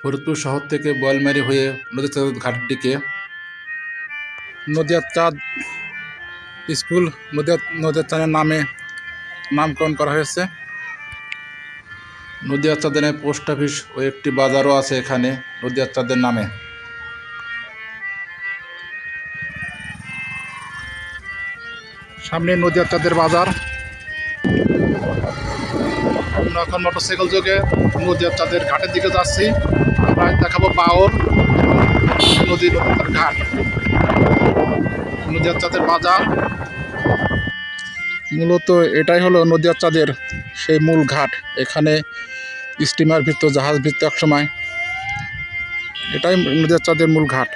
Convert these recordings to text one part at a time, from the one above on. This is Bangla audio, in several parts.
ফরিদপুর শহর থেকে বয়লমারি হয়ে নদীর চাঁদ ঘাটের দিকে নদিয়ার চাঁদ স্কুল নদিয়ার নদিয়ার চাঁদের নামে নামকরণ করা হয়েছে। নদিয়ার চাঁদের পোস্ট অফিস ও একটি বাজারও আছে এখানে নদিয়ার চাঁদের নামে। সামনে নদিয়ার চাঁদের বাজার। আমরা এখন মোটরসাইকেল যোগে নদিয়ার চাঁদের ঘাটের দিকে যাচ্ছি। আমরা দেখাবো বাওর নদী নদীর ঘাট। নদিয়ার চাঁদের বাজার। মূলত এটাই হলো নদিয়ার চাঁদের সেই মূল ঘাট। এখানে স্টিমার ভিত্ত জাহাজ ভিত্ত এক সময়। এটাই নদিয়ার চাঁদের মূল ঘাট।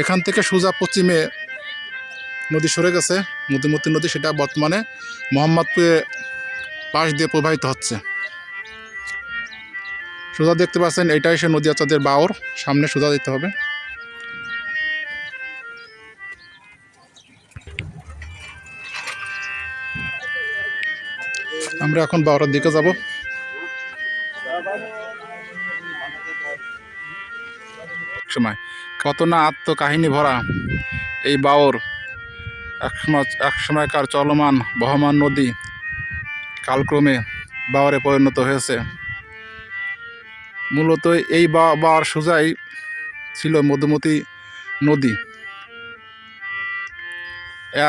এখান থেকে সোজা পশ্চিমে নদী সরে গেছে। মধুমতি নদী সেটা বর্তমানে মোহাম্মদপুরে পাশ দিয়ে প্রবাহিত হচ্ছে। সোজা দেখতে পাচ্ছেন, এটাই সে নদী চাঁদের বাওর সামনে সোজা দিতে হবে। আমরা এখন বাওরের দিকে যাব। সময়। কত না আত্মকাহিনী ভরা এই বাওর একসময় এক সময়কার চলমান বহমান নদী। কালক্রমে বাওয়ারে পরিণত হয়েছে। মূলত এই বাওয়ার সোজাই ছিল মধুমতি নদী।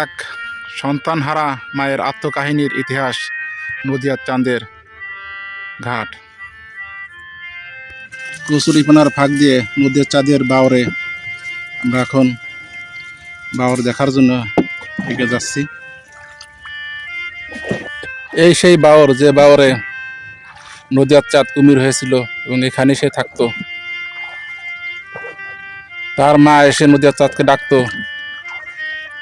এক সন্তানহারা মায়ের আত্মকাহিনীর ইতিহাস নদিয়ার চাঁদের ঘাট। কচুরিপানার ফাঁক দিয়ে নদীর চাঁদের বাওরে আমরা এখন বাওর দেখার জন্য এগিয়ে যাচ্ছি। এই সেই বাওর, যে বাওরে নদিয়ার চাঁদ কুমির হয়েছিল এবং এখানে সে থাকতো। তার মা এসে নদিয়ার চাঁদকে ডাকতো।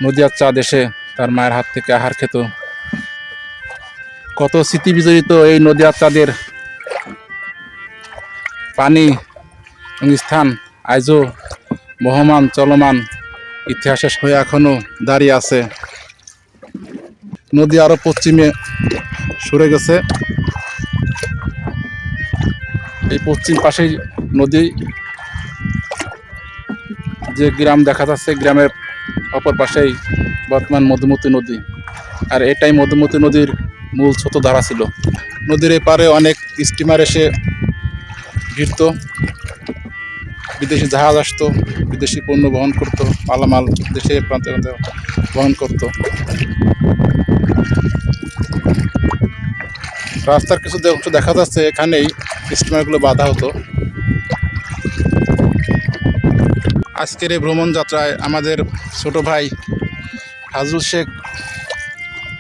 নদিয়ার চাঁদ এসে তার মায়ের হাত থেকে আহার খেত। কত স্মৃতি বিজড়িত এই নদিয়ার চাঁদের পানি স্থান, আজও বহমান চলমান ইতিহাসের হয়ে এখনও দাঁড়িয়ে আছে। নদী আরও পশ্চিমে সরে গেছে। এই পশ্চিম পাশেই নদী। যে গ্রাম দেখা যাচ্ছে, গ্রামের অপর পাশেই বর্তমান মধুমতি নদী। আর এটাই মধুমতি নদীর মূল ছোট ধারা ছিল। নদীর এপারে অনেক স্টিমার এসে ভিড়ত। বিদেশি জাহাজ আসতো, বিদেশি পণ্য বহন করতো, মালামাল দেশে প্রান্তে প্রান্তে বহন করতো। রাস্তার কিছু অংশ দেখা যাচ্ছে, এখানেই স্টিমারগুলো বাধা হতো। আজকের এই ভ্রমণ যাত্রায় আমাদের ছোট ভাই হাজরুল শেখ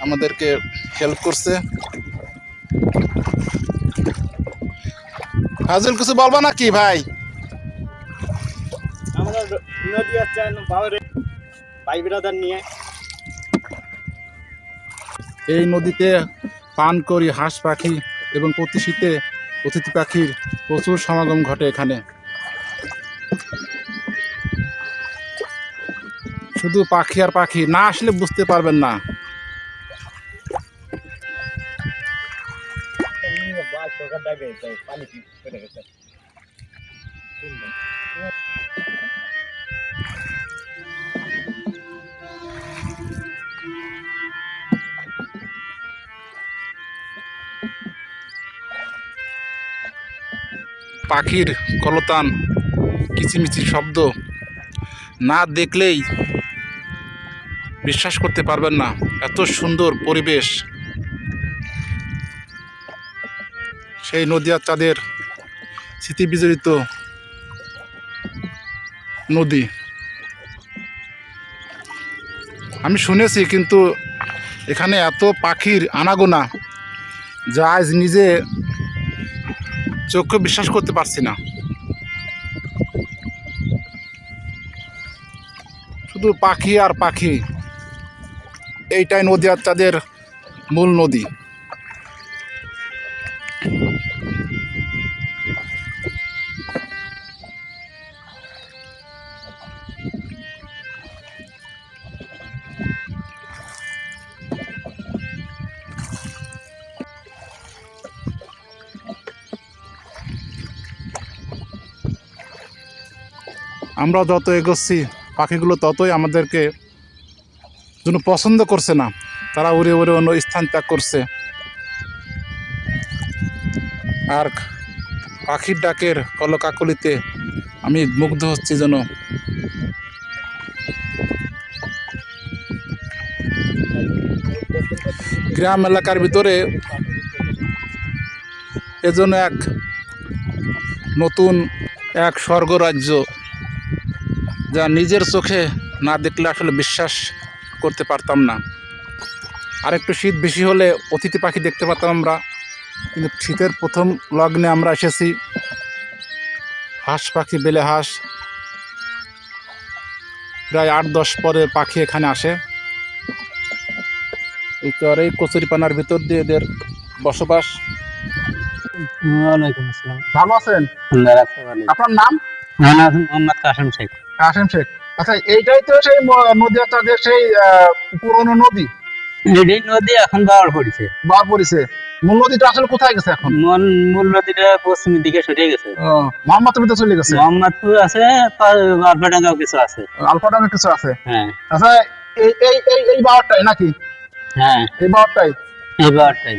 আমাদেরকে হেল্প করছে। হাজরুল কিছু বলবা নাকি ভাই? আমরা নদী ব্রাদার নিয়ে। এই নদীতে পান করি হাঁস পাখি এবং প্রতি শীতে অতিথি পাখির প্রচুর সমাগম ঘটে এখানে। শুধু পাখি আর পাখি, না আসলে বুঝতে পারবেন না। পাখির কলতান কিচিমিচি শব্দ না দেখলেই বিশ্বাস করতে পারবেন না। এত সুন্দর পরিবেশ। সেই নদিয়ার চাঁদের স্মৃতি বিজড়িত নদী। আমি শুনেছি কিন্তু এখানে এত পাখির আনাগোনা যা আজ নিজে চোখে বিশ্বাস করতে পারছি না। শুধু পাখি আর পাখি, এইটাই নদী আর তাদের মূল নদী। আমরা যত এগোচ্ছি, পাখিগুলো ততই আমাদেরকে যেন পছন্দ করছে না। তারা উড়ে উড়ে অন্য স্থান ত্যাগ করছে। আর পাখির ডাকের কলকাকলিতে আমি মুগ্ধ হচ্ছি যেন। গ্রাম এলাকার ভিতরে এজন্য এক নতুন এক স্বর্গরাজ্য। যা নিজের চোখে না দেখলে আসলে বিশ্বাস করতে পারতাম না। আর একটু শীত বেশি হলে অতিথি পাখি দেখতে পারতাম আমরা। কিন্তু শীতের প্রথম লগ্নে আমরা এসেছি। হাঁস পাখি বেলে হাঁস। প্রায় আট দশ পরে পাখি এখানে আসে। এই তো আর এই কচুরিপানার ভিতর দিয়ে এদের বসবাস। ওয়ালাইকুম আসসালাম। ভালো আছেন? আপনার নাম মোহাম্মদ কাসেম শেখ। কাসেম শেখ। আচ্ছা এইটাই তো সেই ম- নদী আপনাদের সেই পুরনো নদী। এটি নদী এখন বাওয়ার পড়েছে বার পড়েছে মূল নদীটা আসলে কোথায় গেছে এখন? মূল নদীটা পশ্চিমের দিকে সরে গেছে। মোহাম্মদপুর ভিতরে চলে গেছে? মোহাম্মদপুর আছে আলফাডাঙ্গাও কিছু আছে। আলফাডামে কিছু আছে? হ্যাঁ। আচ্ছা এই এই এই এই নাকি? হ্যাঁ। এই বাওয়ারটাই এই বাওয়ারটাই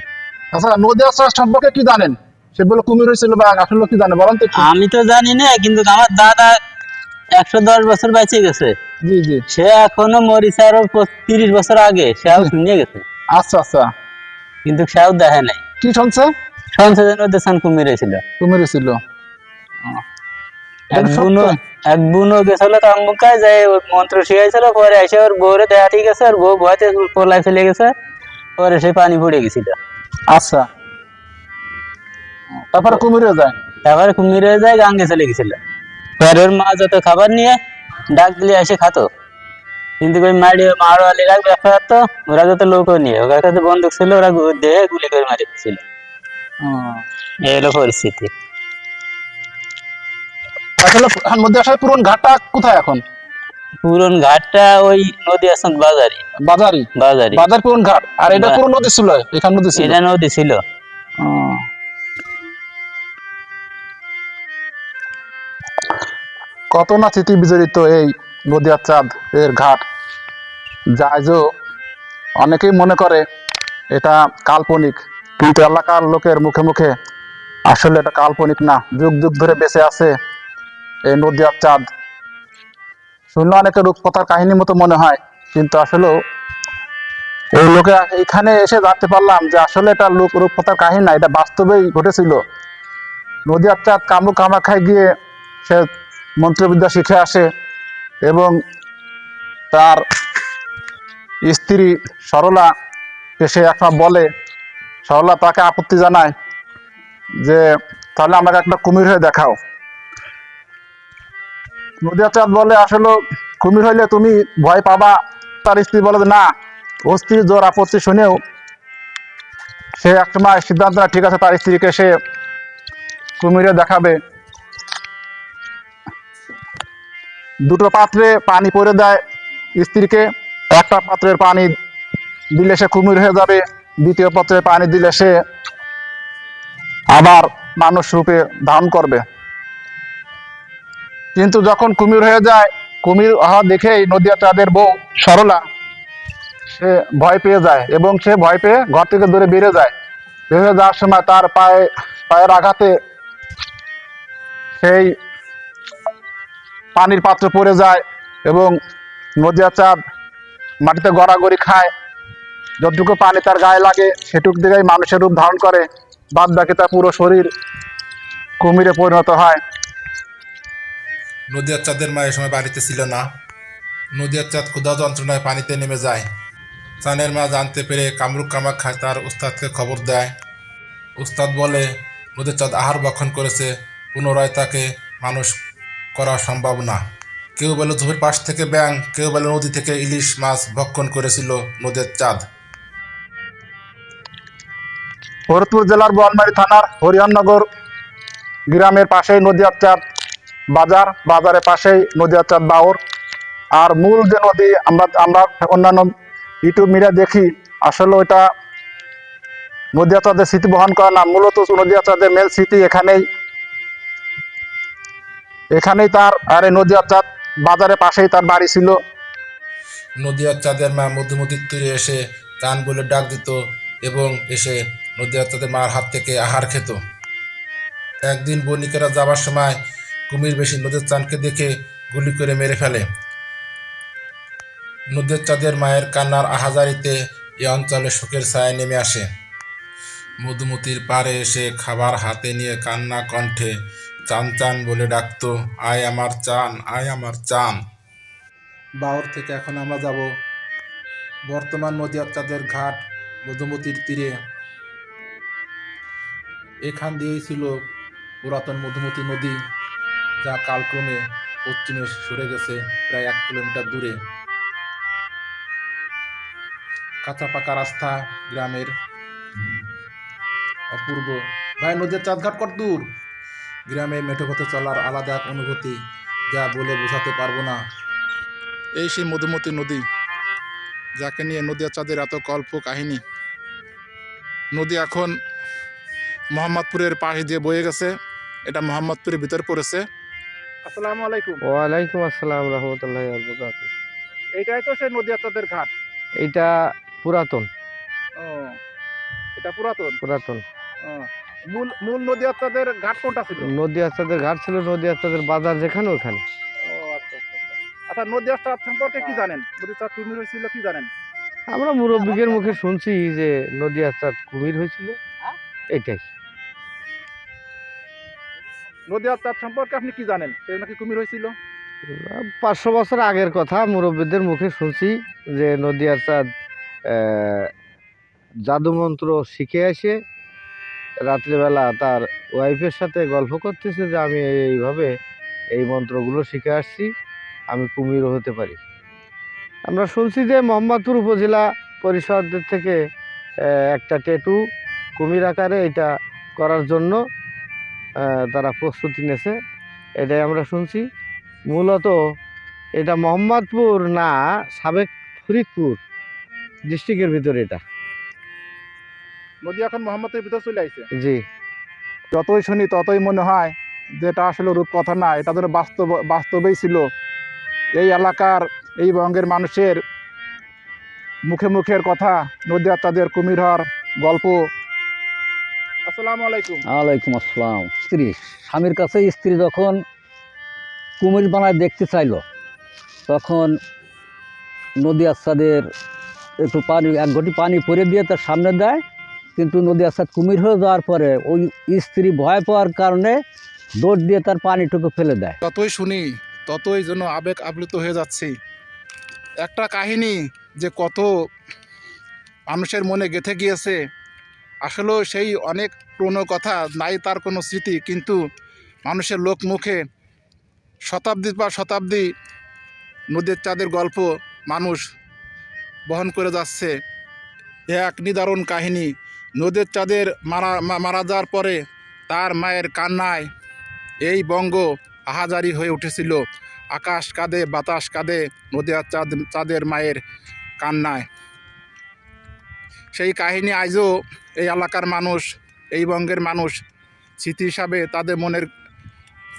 আচ্ছা আশ্রয় সম্পর্কে কি জানেন? সেগুলো কুমির হয়েছিল বা আসলে কি জানেন বলেন তো আমি তো জানি না কিন্তু আমার দাদা একশো দশ বছর বেঁচে গেছে। জি জি। সে এখনও পঁচ- তিরিশ বছর আগে সেও শুনিয়ে গেছে। আচ্ছা আচ্ছা। কিন্তু সেও দেখে নাই। কি শুনছে? সংসদের মধ্যে সান কুমির হয়েছিল কুমির হয়েছিল এক বুনো এক বুনো গেছিল যায় মন্ত্র শিখাইছিল পরে এসে ওর বউরে দেখা ঠিক আছে আর বউ ভয়তে পলাই চলে গেছে পরে সে পানি পড়ে গেছিল। আচ্ছা। তারপরে কুমির যায়। তারপরে কুমিরে যায় গাঙ্গে চলে গেছিল। পরে ওর মা যত খাবার নিয়ে ডাক দিলে এসে খাতো। কিন্তু ওই মারি মারোয়ালিরা ব্যবসা করতো ওরা যত লোক নিয়ে ওর কাছে বন্দুক ছিল ওরা দেহে গুলি করে মারি দিচ্ছিল এই হলো পরিস্থিতি। আসলে নদী আসার পুরন ঘাটটা কোথায় এখন? পুরন ঘাটটা ওই নদী আসন বাজারি। বাজারি? বাজারি। বাজার পুরন ঘাট। আর এটা বা- পুরো নদী ছিল এখানে নদী ছিল? এটা নদী ছিল। কত না স্মৃতি বিজড়িত এই নদিয়ার চাঁদ এর ঘাট। যা অনেকেই মনে করে এটা কাল্পনিক, কিন্তু এলাকার লোকের মুখে মুখে আসলে এটা কাল্পনিক না। যুগ যুগ ধরে বেঁচে আছে এই নদিয়ার চাঁদ। শুনলে অনেকে রূপকথার কাহিনীর মতো মনে হয়, কিন্তু আসলেও এই লোকে এখানে এসে জানতে পারলাম যে আসলে এটা লোক রূপকথার কাহিনী না, এটা বাস্তবেই ঘটেছিল। নদিয়ার চাঁদ কামরূপ কামাখায় গিয়ে সে মন্ত্রবিদ্যা শিখে আসে এবং তার স্ত্রী সরলা সে একসময় বলে, সরলা তাকে আপত্তি জানায় যে, তাহলে আমাকে একটা কুমির হয়ে দেখাও। নদিয়া চাঁদ বলে, আসলে কুমির হইলে তুমি ভয় পাবা। তার স্ত্রী বলে, না ও জোর আপত্তি শুনেও সে একসময় সিদ্ধান্ত ঠিক আছে, তার স্ত্রীকে সে কুমিরে দেখাবে। দুটো পাত্রে পানি পরে দেয় স্ত্রীকে। একটা পাত্রের পানি দিলে সে কুমির হয়ে যাবে, দ্বিতীয় পাত্রে পানি দিলে সে আবার মানুষ রূপে ধারণ করবে। কিন্তু যখন কুমির হয়ে যায়, কুমির হওয়া দেখেই নদিয়া চাঁদের বউ সরলা, সে ভয় পেয়ে যায় এবং সে ভয় পেয়ে ঘর থেকে দূরে বেড়ে যায়। বেড়ে যাওয়ার সময় তার পায়ে, পায়ের আঘাতে সেই পানির পাত্র পড়ে যায় এবং নদিয়া চাঁদ মাটিতে গড়াগড়ি খায়। যতটুকু পানি তার গায়ে লাগে, সেটুক দিকেই মানুষের রূপ ধারণ করে। বাদ বাকি তার পুরো শরীর কুমিরে পরিণত হয়। নদিয়ার চাঁদের মা এ সময় বাড়িতে ছিল না। নদিয়ার চাঁদ ক্ষুধা যন্ত্রণায় পানিতে নেমে যায়। চানের মা জানতে পেরে কামরুক কামাখ্যায় তার উস্তাদকে খবর দেয়। উস্তাদ বলে নদীর চাঁদ আহার ভক্ষণ করেছে। পুনরায় তাকে মানুষ করা সম্ভব না। কেউ বলে ধুবির পাশ থেকে ব্যাং কেউ বলে নদী থেকে ইলিশ মাছ ভক্ষণ করেছিল নদীর চাঁদ। ফরিদপুর জেলার বোয়ালমারি থানার হরিহরনগর গ্রামের পাশেই নদিয়ার চাঁদ বাজার, বাজারের পাশেই নদিয়ার চাঁদ বাউর। আর মূল যে নদী, আমরা আমরা অন্যান্য ইউটিউব মিডিয়া দেখি, আসলে ওইটা নদীয়া চাঁদের স্মৃতি বহন করে না। মূলত নদীয়া চাঁদের মেল স্মৃতি এখানেই। এখানেই তার, আরে নদিয়ার চাঁদ বাজারের পাশেই তার বাড়ি ছিল। নদিয়ার চাঁদের মা মধুমতির তীরে এসে চান বলে ডাক দিত এবং এসে নদিয়ার চাঁদের মার হাত থেকে আহার খেত। একদিন বণিকেরা যাবার সময় কুমির বেশি নদীর চাঁদকে দেখে গুলি করে মেরে ফেলে। নদীর চাঁদের মায়ের কান্নার আহাজারিতে এ অঞ্চলে শোকের ছায়া নেমে আসে। মধুমতির পাড়ে এসে খাবার হাতে নিয়ে কান্না কণ্ঠে চান চান বলে ডাকতো, আয় আমার চান, আয় আমার চান। বাওর থেকে এখন আমরা যাব বর্তমান নদীয়ার চাঁদের ঘাট মধুমতির তীরে। এখান দিয়েই ছিল পুরাতন মধুমতি নদী, যা কালক্রমে পশ্চিমে সরে গেছে প্রায় এক কিলোমিটার দূরে। কাঁচা পাকা রাস্তা গ্রামের অপূর্ব। ভাই নদীর চাঁদঘাট কত দূর? গ্রামে মেঠো পথে চলার আলাদা এক অনুভূতি যা বলে বোঝাতে পারব না। এই সেই মধুমতি নদী যাকে নিয়ে নদিয়া চাঁদের এত কল্প কাহিনী। নদী এখন মোহাম্মদপুরের পাশ দিয়ে বয়ে গেছে এটা মোহাম্মদপুরের ভিতর পড়েছে। আসসালামু আলাইকুম। ওয়ালাইকুম আসসালাম রহমতুল্লাহ এইটাই তো সেই নদিয়া চাঁদের ঘাট। এটা পুরাতন। ও এটা পুরাতন? পুরাতন। ও, মূল মূল নদিয়া চাঁদের ঘাট কোনটা ছিল? নদী আস্তাদের ঘাট ছিল নদী আস্তাদের বাজার যেখানে ওখানে। ও আচ্ছা আচ্ছা আচ্ছা। আচ্ছা নদিয়া সম্পর্কে কি জানেন? নদী চাঁদ কুমির হয়েছিল কি জানেন? আমরা মুরব্বীদের মুখে শুনছি যে নদী আস্তাদ কুমির হয়েছিল। এটাই। নদিয়া চাঁদ সম্পর্কে আপনি কি জানেন? সে নাকি কুমির হয়েছিল? পাঁচশো বছর আগের কথা মুরব্বীদের মুখে শুনছি যে নদী আস্তাদ জাদুমন্ত্র শিখে এসে রাত্রিবেলা তার ওয়াইফের সাথে গল্প করতেছে যে আমি এইভাবে এই মন্ত্রগুলো শিখে আসছি, আমি কুমিরও হতে পারি। আমরা শুনছি যে মোহাম্মদপুর উপজেলা পরিষদের থেকে একটা টেটু কুমির আকারে এটা করার জন্য তারা প্রস্তুতি নেছে এটাই আমরা শুনছি। মূলত এটা মোহাম্মদপুর না, সাবেক ফরিদপুর ডিস্ট্রিক্টের ভিতরে এটা। নদী এখন মোহাম্মদের ভিতর চলে আইছে। জি। যতই শুনি ততই মনে হয় যে এটা আসলে রূপকথা না এটা যেন বাস্তব বাস্তবেই ছিল। এই এলাকার এই বঙ্গের মানুষের মুখে মুখের কথা নদিয়া তাদের কুমির হওয়ার গল্প। আসসালামু আলাইকুম। ওয়ালাইকুম আসসালাম। স্ত্রী স্বামীর কাছে স্ত্রী যখন কুমির বানায় দেখতে চাইলো তখন নদী আচ্ছাদের একটু পানি এক ঘটি পানি পরে দিয়ে তার সামনে দেয় কিন্তু নদী আচ্ছাদ কুমির হয়ে যাওয়ার পরে ওই স্ত্রী ভয় পাওয়ার কারণে দৌড় দিয়ে তার পানিটুকু ফেলে দেয়। ততই শুনি, ততই যেন আবেগ আপ্লুত হয়ে যাচ্ছি। একটা কাহিনী যে কত মানুষের মনে গেঁথে গিয়েছে, আসলেও সেই অনেক পুরনো কথা, নাই তার কোনো স্মৃতি, কিন্তু মানুষের লোক মুখে শতাব্দীর পর শতাব্দী নদীর চাঁদের গল্প মানুষ বহন করে যাচ্ছে। এক নিদারুণ কাহিনী। নদীর চাঁদের মারা মারা যাওয়ার পরে তার মায়ের কান্নায় এই বঙ্গ আহাজারি হয়ে উঠেছিল। আকাশ কাঁদে, বাতাস কাঁদে নদিয়ার চাঁদ, চাঁদের মায়ের কান্নায়। সেই কাহিনী আজও এই এলাকার মানুষ, এই বঙ্গের মানুষ স্মৃতি হিসাবে তাদের মনের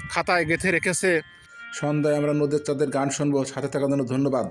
খাতায় গেঁথে রেখেছে। সন্ধ্যায় আমরা নদীর চাঁদের গান শুনব। সাথে থাকার জন্য ধন্যবাদ।